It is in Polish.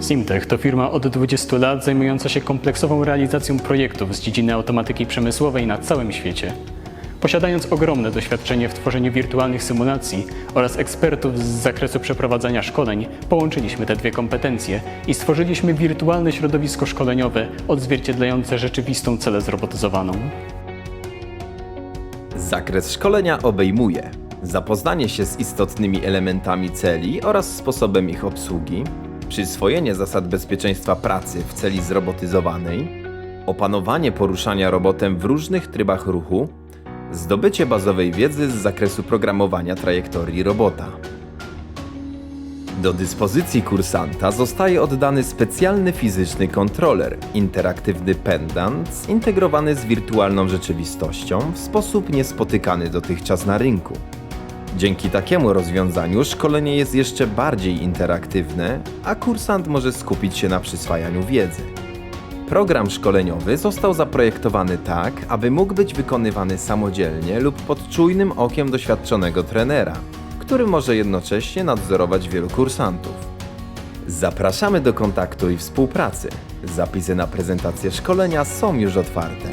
Simtech to firma od 20 lat zajmująca się kompleksową realizacją projektów z dziedziny automatyki przemysłowej na całym świecie. Posiadając ogromne doświadczenie w tworzeniu wirtualnych symulacji oraz ekspertów z zakresu przeprowadzania szkoleń, połączyliśmy te dwie kompetencje i stworzyliśmy wirtualne środowisko szkoleniowe odzwierciedlające rzeczywistą celę zrobotyzowaną. Zakres szkolenia obejmuje zapoznanie się z istotnymi elementami celi oraz sposobem ich obsługi, przyswojenie zasad bezpieczeństwa pracy w celi zrobotyzowanej, opanowanie poruszania robotem w różnych trybach ruchu, zdobycie bazowej wiedzy z zakresu programowania trajektorii robota. Do dyspozycji kursanta zostaje oddany specjalny fizyczny kontroler, interaktywny pendant zintegrowany z wirtualną rzeczywistością w sposób niespotykany dotychczas na rynku. Dzięki takiemu rozwiązaniu szkolenie jest jeszcze bardziej interaktywne, a kursant może skupić się na przyswajaniu wiedzy. Program szkoleniowy został zaprojektowany tak, aby mógł być wykonywany samodzielnie lub pod czujnym okiem doświadczonego trenera, który może jednocześnie nadzorować wielu kursantów. Zapraszamy do kontaktu i współpracy. Zapisy na prezentację szkolenia są już otwarte.